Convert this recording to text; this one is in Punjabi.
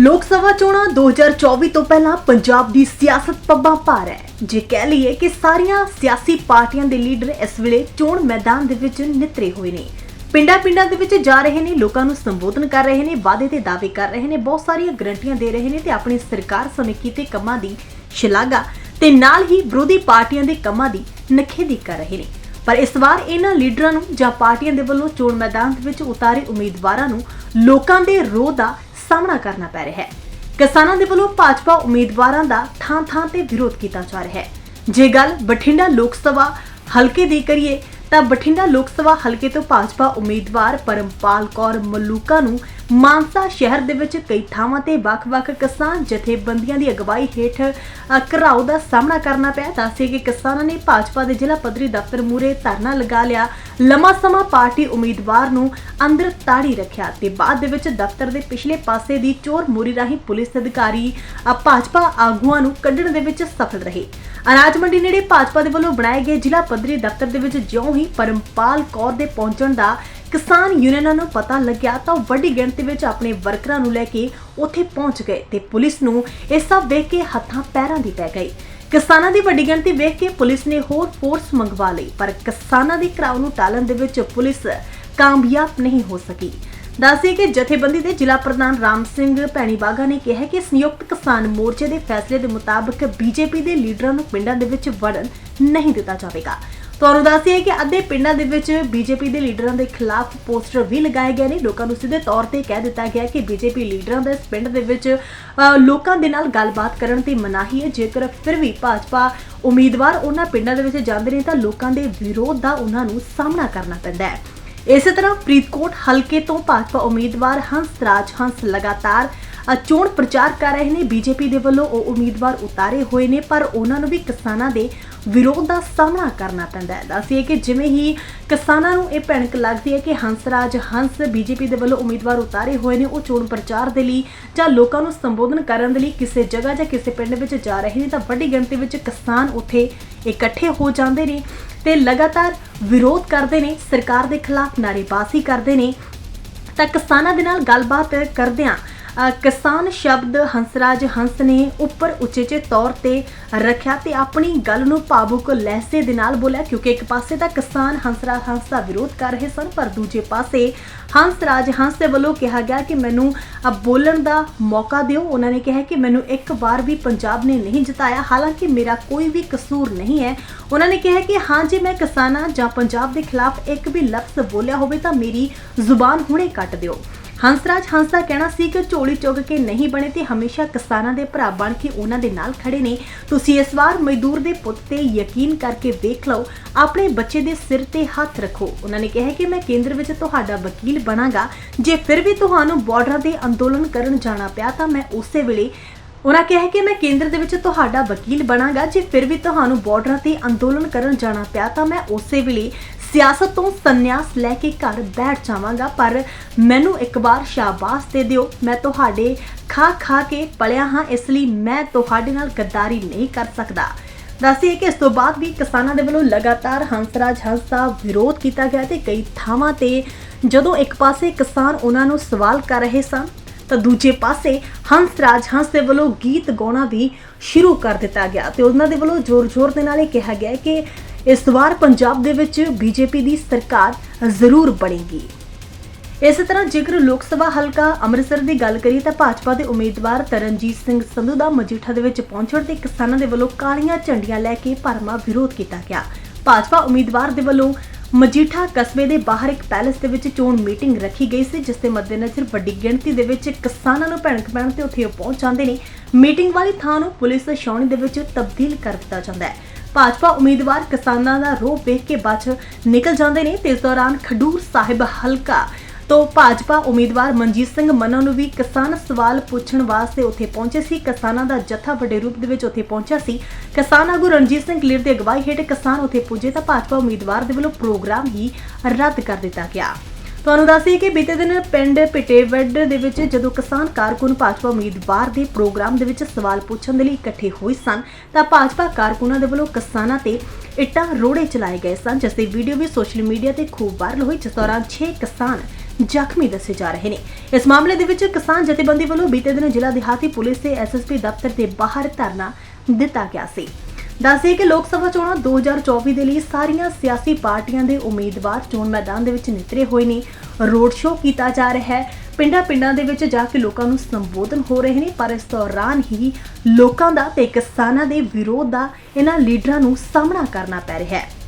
ਲੋਕ ਸਭਾ ਚੋਣਾਂ 2024 ਤੋਂ ਪਹਿਲਾਂ ਪੰਜਾਬ ਦੀ ਸਿਆਸਤ ਪੱਬਾਂ ਭਾਰ ਹੈ। ਜੇ ਕਹਿ ਲਈਏ ਕਿ ਸਾਰੀਆਂ ਸਿਆਸੀ ਪਾਰਟੀਆਂ ਦੇ ਲੀਡਰ ਇਸ ਵੇਲੇ ਚੋਣ ਮੈਦਾਨ ਦੇ ਵਿੱਚ ਨਿਤਰੇ ਹੋਏ ਨੇ। ਪਿੰਡਾਂ-ਪਿੰਡਾਂ ਦੇ ਵਿੱਚ ਜਾ ਰਹੇ ਨੇ, ਲੋਕਾਂ ਨੂੰ ਸੰਬੋਧਨ ਕਰ ਰਹੇ ਨੇ, ਵਾਅਦੇ ਤੇ ਦਾਅਵੇ ਕਰ ਰਹੇ ਨੇ, ਬਹੁਤ ਸਾਰੀਆਂ ਗਰੰਟੀਆਂ ਦੇ ਰਹੇ ਨੇ ਤੇ ਆਪਣੀ ਸਰਕਾਰ ਸਮੇਂ ਕੀਤੇ ਕੰਮਾਂ ਦੀ ਸ਼ਲਾਘਾ ਤੇ ਨਾਲ ਹੀ ਵਿਰੋਧੀ ਪਾਰਟੀਆਂ ਦੇ ਕੰਮਾਂ ਦੀ ਨਖੇਦੀ ਕਰ ਰਹੇ ਨੇ। ਪਰ ਇਸ ਵਾਰ ਇਹਨਾਂ ਲੀਡਰਾਂ ਨੂੰ ਜਾਂ ਪਾਰਟੀਆਂ ਦੇ ਵੱਲੋਂ ਚੋਣ ਮੈਦਾਨ ਦੇ ਵਿੱਚ ਉਤਾਰੇ ਉਮੀਦਵਾਰਾਂ ਨੂੰ ਲੋਕਾਂ ਦੇ ਰੋਹ ਦਾ ਸਾਹਮਣਾ ਕਰਨਾ ਪੈ ਰਿਹਾ ਹੈ। ਕਿਸਾਨਾਂ ਦੇ ਵੱਲੋਂ ਭਾਜਪਾ ਉਮੀਦਵਾਰਾਂ ਦਾ ਥਾਂ-ਥਾਂ ਤੇ ਵਿਰੋਧ ਕੀਤਾ ਜਾ ਰਿਹਾ ਹੈ। ਜੇ ਗੱਲ ਬਠਿੰਡਾ ਲੋਕ ਸਭਾ ਹਲਕੇ ਦੀ ਕਰੀਏ, ਤਾਂ ਬਠਿੰਡਾ ਲੋਕ ਸਭਾ ਹਲਕੇ ਤੋਂ ਭਾਜਪਾ ਉਮੀਦਵਾਰ ਪਰਮਪਾਲ ਕੌਰ ਮਲੂਕਾ ਨੂੰ ਮਾਨਸਾ ਸ਼ਹਿਰ ਦੇ ਵਿੱਚ ਕਈ ਥਾਵਾਂ ਤੇ ਵੱਖ-ਵੱਖ ਕਿਸਾਨ ਜਥੇਬੰਦੀਆਂ ਦੀ ਅਗਵਾਈ ਹੇਠ ਅ, ਦਾ ਸਾਹਮਣਾ ਕਰਨਾ ਪਿਆ। ਦੱਸੇ ਕਿ ਕਿਸਾਨਾਂ ਨੇ ਭਾਜਪਾ ਦੇ ਜ਼ਿਲ੍ਹਾ ਪੱਧਰੀ ਦਫ਼ਤਰ ਮੂਰੇ ਧਰਨਾ ਲਗਾ ਲਿਆ। ਲੰਮਾ ਸਮਾਂ ਪਾਰਟੀ ਉਮੀਦਵਾਰ ਨੂੰ ਅੰਦਰ ਤਾੜੀ ਰੱਖਿਆ ਤੇ ਬਾਅਦ ਦੇ ਵਿੱਚ ਦਫ਼ਤਰ ਦੇ ਪਿਛਲੇ ਪਾਸੇ ਦੀ ਚੋਰ ਮੋਰੀ ਰਾਹੀਂ ਪੁਲਿਸ ਅਧਿਕਾਰੀ ਭਾਜਪਾ ਆਗੂਆਂ ਨੂੰ ਕੱਢਣ ਦੇ ਵਿੱਚ ਸਫਲ ਰਹੇ। ਅਨਾਜ ਮੰਡੀ ਨੇੜੇ ਭਾਜਪਾ ਦੇ ਵੱਲੋਂ ਬਣਾਏ ਗਏ ਜ਼ਿਲ੍ਹਾ ਪੱਧਰੀ ਦਫ਼ਤਰ ਦੇ ਵਿੱਚ ਜਿਉਂ ਹੀ ਪਰਮਪਾਲ ਕੌਰ ਦੇ ਪਹੁੰਚਣ ਦਾ ਕਿਸਾਨ ਯੂਨੀਅਨਾਂ ਨੂੰ ਪਤਾ ਲੱਗਿਆ ਤਾਂ ਵੱਡੀ ਗਿਣਤੀ ਵਿੱਚ ਆਪਣੇ ਵਰਕਰਾਂ ਨੂੰ ਲੈ ਕੇ ਉੱਥੇ ਪਹੁੰਚ ਗਏ ਤੇ ਪੁਲਿਸ ਨੂੰ ਇਹ ਸਭ ਵੇਖ ਕੇ ਹੱਥਾਂ ਪੈਰਾਂ ਦੀ ਪੈ ਗਈ। ਕਿਸਾਨਾਂ ਦੀ ਵੱਡੀ ਗਿਣਤੀ ਵੇਖ ਕੇ ਪੁਲਿਸ ਨੇ ਹੋਰ ਫੋਰਸ ਮੰਗਵਾ ਲਈ ਪਰ ਕਿਸਾਨਾਂ ਦੀ ਕਰਾਉ ਨੂੰ ਟਾਲਣ ਦੇ ਵਿੱਚ ਪੁਲਿਸ ਕਾਮਯਾਬ ਨਹੀਂ ਹੋ ਸਕੀ। ਦੱਸਦੇ ਕਿ ਜਥੇਬੰਦੀ ਦੇ ਜ਼ਿਲ੍ਹਾ ਪ੍ਰਧਾਨ ਰਾਮ ਸਿੰਘ ਭੈਣੀਬਾਗਾ ਨੇ ਕਿਹਾ ਕਿ ਸੰਯੁਕਤ ਕਿਸਾਨ ਮੋਰਚੇ ਦੇ ਫੈਸਲੇ ਦੇ ਮੁਤਾਬਕ ਬੀਜੇਪੀ ਦੇ ਲੀਡਰਾਂ ਨੂੰ ਪਿੰਡਾਂ ਦੇ ਵਿੱਚ ਵੜਨ ਨਹੀਂ ਦਿੱਤਾ ਜਾਵੇਗਾ। ਤੁਹਾਨੂੰ ਦੱਸਿਆ ਕਿ ਅੱਧੇ ਪਿੰਡਾਂ ਦੇ ਵਿੱਚ ਬੀਜੇਪੀ ਦੇ ਲੀਡਰਾਂ ਦੇ ਖਿਲਾਫ ਪੋਸਟਰ ਵੀ ਲਗਾਏ ਗਏ ਨੇ। ਲੋਕਾਂ ਨੂੰ ਸਿੱਧੇ ਤੌਰ ਤੇ ਕਹਿ ਦਿੱਤਾ ਗਿਆ ਕਿ ਬੀਜੇਪੀ ਲੀਡਰਾਂ ਦਾ ਪਿੰਡ ਦੇ ਵਿੱਚ ਲੋਕਾਂ ਦੇ ਨਾਲ ਗੱਲਬਾਤ ਕਰਨ ਤੇ ਮਨਾਹੀ ਹੈ। ਜੇਕਰ ਫਿਰ ਵੀ ਭਾਜਪਾ ਉਮੀਦਵਾਰ ਉਹਨਾਂ ਪਿੰਡਾਂ ਦੇ ਵਿੱਚ ਜਾਂਦੇ ਨੇ ਤਾਂ ਲੋਕਾਂ ਦੇ ਵਿਰੋਧ ਦਾ ਉਹਨਾਂ ਨੂੰ ਸਾਹਮਣਾ ਕਰਨਾ ਪੈਂਦਾ ਹੈ। ਇਸੇ ਤਰ੍ਹਾਂ ਫਰੀਦਕੋਟ ਹਲਕੇ ਤੋਂ ਭਾਜਪਾ ਉਮੀਦਵਾਰ ਹੰਸ ਰਾਜ ਹੰਸ ਲਗਾਤਾਰ ਚੋਣ ਪ੍ਰਚਾਰ ਕਰ ਰਹੇ ਨੇ ਬੀਜੇਪੀ ਦੇ ਵੱਲੋਂ। ਉਹ ਉਮੀਦਵਾਰ ਉਤਾਰੇ ਹੋਏ ਨੇ, ਪਰ ਉਹਨਾਂ ਨੂੰ ਵੀ ਕਿਸਾਨਾਂ ਦੇ ਵਿਰੋਧ ਦਾ ਸਾਹਮਣਾ ਕਰਨਾ ਪੈਂਦਾ ਹੈ। ਦੱਸੀਏ ਕਿ ਜਿਵੇਂ ਹੀ ਕਿਸਾਨਾਂ ਨੂੰ ਇਹ ਭੈਣਕ ਲੱਗਦੀ ਹੈ ਕਿ ਹੰਸਰਾਜ ਹੰਸ ਬੀਜੇਪੀ ਦੇ ਵੱਲੋਂ ਉਮੀਦਵਾਰ ਉਤਾਰੇ ਹੋਏ ਨੇ, ਉਹ ਚੋਣ ਪ੍ਰਚਾਰ ਦੇ ਲਈ ਜਾਂ ਲੋਕਾਂ ਨੂੰ ਸੰਬੋਧਨ ਕਰਨ ਦੇ ਲਈ ਕਿਸੇ ਜਗ੍ਹਾ ਜਾਂ ਕਿਸੇ ਪਿੰਡ ਵਿੱਚ ਜਾ ਰਹੇ ਨੇ, ਤਾਂ ਵੱਡੀ ਗਿਣਤੀ ਵਿੱਚ ਕਿਸਾਨ ਉੱਥੇ ਇਕੱਠੇ ਹੋ ਜਾਂਦੇ ਨੇ ਤੇ ਲਗਾਤਾਰ ਵਿਰੋਧ ਕਰਦੇ ਨੇ, ਸਰਕਾਰ ਦੇ ਖਿਲਾਫ ਨਾਅਰੇਬਾਜ਼ੀ ਕਰਦੇ ਨੇ। ਤਾਂ ਕਿਸਾਨਾਂ ਦੇ ਨਾਲ ਗੱਲਬਾਤ ਕਰਦਿਆਂ ਕਿਸਾਨ ਸ਼ਬਦ ਹੰਸਰਾਜ ਹੰਸ ਨੇ ਉੱਪਰ ਉਚੇਚੇ ਤੌਰ ਤੇ ਰੱਖਿਆ ਤੇ ਆਪਣੀ ਗੱਲ ਨੂੰ ਭਾਵੁਕ ਲਹਿਸੇ ਦੇ ਨਾਲ ਬੋਲਿਆ, ਕਿਉਂਕਿ ਇੱਕ ਪਾਸੇ ਤਾਂ ਕਿਸਾਨ ਹੰਸਰਾਜ ਹੰਸ ਦਾ ਵਿਰੋਧ ਕਰ ਰਹੇ ਸਨ, ਪਰ ਦੂਜੇ ਪਾਸੇ ਹੰਸਰਾਜ ਹੰਸ ਦੇ ਵੱਲੋਂ ਕਿਹਾ ਗਿਆ ਕਿ ਮੈਨੂੰ ਬੋਲਣ ਦਾ ਮੌਕਾ ਦਿਓ। ਉਹਨਾਂ ਨੇ ਕਿਹਾ ਕਿ ਮੈਨੂੰ ਇੱਕ ਵਾਰ ਵੀ ਪੰਜਾਬ ਨੇ ਨਹੀਂ ਜਿਤਾਇਆ। ਹਾਲਾਂਕਿ ਮੇਰਾ ਕੋਈ ਵੀ ਕਸੂਰ ਨਹੀਂ ਹੈ। ਉਹਨਾਂ ਨੇ ਕਿਹਾ ਕਿ ਹਾਂ, ਜੇ ਮੈਂ ਕਿਸਾਨਾਂ ਜਾਂ ਪੰਜਾਬ ਦੇ ਖਿਲਾਫ ਇੱਕ ਵੀ ਲਫ਼ਜ਼ ਬੋਲਿਆ ਹੋਵੇ ਤਾਂ ਮੇਰੀ ਜ਼ੁਬਾਨ ਹੁਣੇ ਕੱਟ ਦਿਓ। ਹੰਸਰਾਜ ਹੰਸ ਦਾ ਕਹਿਣਾ ਸੀ ਕਿ ਝੋਲੀ ਚੁੱਕ ਕੇ ਨਹੀਂ ਬਣੇ ਤੇ ਹਮੇਸ਼ਾ ਕਿਸਾਨਾਂ ਦੇ ਭਰਾ ਬਣ ਕੇ ਉਹਨਾਂ ਦੇ ਨਾਲ ਖੜੇ ਨੇ। ਤੁਸੀਂ ਇਸ ਵਾਰ ਮਜ਼ਦੂਰ ਦੇ ਪੁੱਤ ਤੇ ਯਕੀਨ ਕਰਕੇ ਵੇਖ ਲਓ। ਆਪਣੇ ਬੱਚੇ ਦੇ ਸਿਰ ਤੇ ਹੱਥ ਰੱਖੋ। ਉਹਨਾਂ ਨੇ ਕਿਹਾ ਕਿ ਮੈਂ ਕੇਂਦਰ ਵਿੱਚ ਤੁਹਾਡਾ ਵਕੀਲ ਬਣਾਂਗਾ। ਜੇ ਫਿਰ ਵੀ ਤੁਹਾਨੂੰ ਬਾਰਡਰਾਂ ਤੇ ਅੰਦੋਲਨ ਕਰਨ ਜਾਣਾ ਪਿਆ ਤਾਂ ਮੈਂ ਉਸੇ ਵੇਲੇ ਉਹਨਾਂ ਕਿਹਾ ਕਿ ਮੈਂ ਕੇਂਦਰ ਦੇ ਵਿੱਚ ਤੁਹਾਡਾ ਵਕੀਲ ਬਣਾਂਗਾ। ਜੇ ਫਿਰ ਵੀ ਤੁਹਾਨੂੰ ਬਾਰਡਰਾਂ ਤੇ ਅੰਦੋਲਨ ਕਰਨ ਜਾਣਾ ਪਿਆ ਤਾਂ ਮੈਂ ਉਸੇ ਵੇਲੇ ਸਿਆਸਤ ਤੋਂ ਸੰਨਿਆਸ ਲੈ ਕੇ ਘਰ ਬੈਠ ਜਾਵਾਂਗਾ, ਪਰ ਮੈਨੂੰ ਇੱਕ ਵਾਰ ਸ਼ਾਬਾਸ਼ ਦੇ ਦਿਓ। ਮੈਂ ਤੁਹਾਡੇ ਖਾ ਖਾ ਕੇ ਪਲਿਆ ਹਾਂ, ਇਸ ਲਈ ਮੈਂ ਤੁਹਾਡੇ ਨਾਲ ਗੱਦਾਰੀ ਨਹੀਂ ਕਰ ਸਕਦਾ। ਦੱਸਿਏ ਕਿ ਇਸ ਤੋਂ ਬਾਅਦ ਵੀ ਕਿਸਾਨਾਂ ਦੇ ਵੱਲੋਂ ਲਗਾਤਾਰ ਹੰਸਰਾਜ ਹੰਸ ਦਾ ਵਿਰੋਧ ਕੀਤਾ ਗਿਆ ਤੇ ਕਈ ਥਾਵਾਂ ਤੇ ਜਦੋਂ ਇੱਕ ਪਾਸੇ ਕਿਸਾਨ ਉਹਨਾਂ ਨੂੰ ਸਵਾਲ ਕਰ ਰਹੇ ਸਨ, ਤਾਂ ਦੂਜੇ ਪਾਸੇ ਹੰਸ ਰਾਜ ਹੰਸ ਦੇ ਵੱਲੋਂ ਗੀਤ ਗਾਉਣਾ ਵੀ ਸ਼ੁਰੂ ਕਰ ਦਿੱਤਾ ਗਿਆ। ਤੇ ਉਹਨਾਂ ਦੇ ਵੱਲੋਂ ਜ਼ੋਰ-ਜ਼ੋਰ ਦੇ ਨਾਲ ਇਹ ਕਿਹਾ ਗਿਆ ਕਿ ਇਸ ਵਾਰ ਪੰਜਾਬ ਦੇ ਵਿੱਚ ਬੀਜੇਪੀ ਦੀ ਸਰਕਾਰ ਜ਼ਰੂਰ ਬਣੇਗੀ। ਇਸੇ ਤਰ੍ਹਾਂ ਜੇਕਰ ਲੋਕ ਸਭਾ ਹਲਕਾ ਅੰਮ੍ਰਿਤਸਰ ਦੀ ਗੱਲ ਕਰੀਏ ਤਾਂ ਭਾਜਪਾ ਦੇ ਉਮੀਦਵਾਰ ਤਰਨਜੀਤ ਸਿੰਘ ਸੰਧੂ ਦਾ ਮਜੀਠਾ ਦੇ ਵਿੱਚ ਪਹੁੰਚਣ ਤੇ ਕਿਸਾਨਾਂ ਦੇ ਵੱਲੋਂ ਕਾਲੀਆਂ ਝੰਡੀਆਂ ਲੈ ਕੇ ਭਰਮਾ ਵਿਰੋਧ ਕੀਤਾ ਗਿਆ। ਭਾਜਪਾ ਉਮੀਦਵਾਰ ਦੇ ਵੱਲੋਂ ਮਜੀਠਾ ਕਸਬੇ ਦੇ ਬਾਹਰ ਇੱਕ ਪੈਲੇਸ ਦੇ ਵਿੱਚ ਚੋਣ ਮੀਟਿੰਗ ਰੱਖੀ ਗਈ ਸੀ, ਜਿਸ ਦੇ ਮੱਦੇਨਜ਼ਰ ਵੱਡੀ ਗਿਣਤੀ ਦੇ ਵਿੱਚ ਕਿਸਾਨਾਂ ਨੂੰ ਭੈਣਕ ਪੈਣ ਤੇ ਉੱਥੇ ਉਹ ਪਹੁੰਚ ਜਾਂਦੇ ਨੇ। ਮੀਟਿੰਗ ਵਾਲੀ ਥਾਂ ਨੂੰ ਪੁਲਿਸ ਛਾਉਣੀ ਦੇ ਵਿੱਚ ਤਬਦੀਲ ਕਰ ਦਿੱਤਾ ਜਾਂਦਾ ਹੈ। ਭਾਜਪਾ ਉਮੀਦਵਾਰ ਕਿਸਾਨਾਂ ਦਾ ਰੋਹ ਵੇਖ ਕੇ ਬਚ ਨਿਕਲ ਜਾਂਦੇ ਨੇ ਤੇ ਇਸ ਦੌਰਾਨ ਖਡੂਰ ਸਾਹਿਬ ਹਲਕਾ ਤੋਂ ਭਾਜਪਾ ਉਮੀਦਵਾਰ ਮਨਜੀਤ ਸਿੰਘ ਮੰਨਾ ਨੂੰ ਵੀ ਕਿਸਾਨ ਸਵਾਲ ਪੁੱਛਣ ਵਾਸਤੇ ਉੱਥੇ ਪਹੁੰਚੇ ਸੀ। ਕਿਸਾਨਾਂ ਦਾ ਜਥਾ ਵੱਡੇ ਰੂਪ ਦੇ ਵਿੱਚ ਉੱਥੇ ਪਹੁੰਚਿਆ ਸੀ। ਕਿਸਾਨ ਆਗੂ ਰਣਜੀਤ ਸਿੰਘ ਕਲੀਅਰ ਦੀ ਅਗਵਾਈ ਹੇਠ ਕਿਸਾਨ ਉੱਥੇ ਪੁੱਜੇ ਤਾਂ ਭਾਜਪਾ ਉਮੀਦਵਾਰ ਦੇ ਵੱਲੋਂ ਪ੍ਰੋਗਰਾਮ ਹੀ ਰੱਦ ਕਰ ਦਿੱਤਾ ਗਿਆ। ਤੁਹਾਨੂੰ ਦੱਸੀਏ ਕਿ ਬੀਤੇ ਦਿਨ ਪਿੰਡ ਪਿਟੇਵੱਡ ਦੇ ਵਿੱਚ ਜਦੋਂ ਕਿਸਾਨ ਕਾਰਕੁਨ ਭਾਜਪਾ ਉਮੀਦਵਾਰ ਦੇ ਪ੍ਰੋਗਰਾਮ ਦੇ ਵਿੱਚ ਸਵਾਲ ਪੁੱਛਣ ਦੇ ਲਈ ਇਕੱਠੇ ਹੋਏ ਸਨ, ਤਾਂ ਭਾਜਪਾ ਕਾਰਕੁਨਾਂ ਦੇ ਵੱਲੋਂ ਕਿਸਾਨਾਂ ਤੇ ਇੱਟਾਂ ਰੋੜੇ ਚਲਾਏ ਗਏ ਸਨ, ਜਿਸ ਦੀ ਵੀਡੀਓ ਵੀ ਸੋਸ਼ਲ ਮੀਡੀਆ ਤੇ ਖੂਬ ਵਾਇਰਲ ਹੋਈ, ਜਿਸ ਦੌਰਾਨ 6 ਕਿਸਾਨ ਜ਼ਖਮੀ ਦੱਸੇ ਜਾ ਰਹੇ ਨੇ। ਇਸ ਮਾਮਲੇ ਦੇ ਵਿੱਚ ਕਿਸਾਨ ਜਥੇਬੰਦੀ ਵੱਲੋਂ ਬੀਤੇ ਦਿਨ ਜ਼ਿਲ੍ਹਾ ਦਿਹਾਤੀ ਪੁਲਿਸ ਤੇ ਐਸਐਸਪੀ ਦਫ਼ਤਰ ਦੇ ਬਾਹਰ ਧਰਨਾ ਦਿੱਤਾ ਗਿਆ ਸੀ। ਦੱਸਦੇ ਕਿ ਲੋਕ ਸਭਾ ਚੋਣਾਂ 2024 ਦੇ ਲਈ ਸਾਰੀਆਂ ਸਿਆਸੀ ਪਾਰਟੀਆਂ ਦੇ ਉਮੀਦਵਾਰ ਚੋਣ ਮੈਦਾਨ ਦੇ ਵਿੱਚ ਨਿਤਰੇ ਹੋਏ ਨੇ। ਰੋਡ ਸ਼ੋਅ ਕੀਤਾ ਜਾ ਰਿਹਾ ਹੈ। ਪਿੰਡਾਂ ਪਿੰਡਾਂ ਦੇ ਵਿੱਚ ਜਾ ਕੇ ਲੋਕਾਂ ਨੂੰ ਸੰਬੋਧਨ ਹੋ ਰਹੇ ਨੇ, ਪਰ ਇਸ ਦੌਰਾਨ ਹੀ ਲੋਕਾਂ ਦਾ ਤੇ ਕਿਸਾਨਾਂ ਦੇ ਵਿਰੋਧ ਦਾ ਇਹਨਾਂ ਲੀਡਰਾਂ ਨੂੰ ਸਾਹਮਣਾ ਕਰਨਾ ਪੈ ਰਿਹਾ ਹੈ।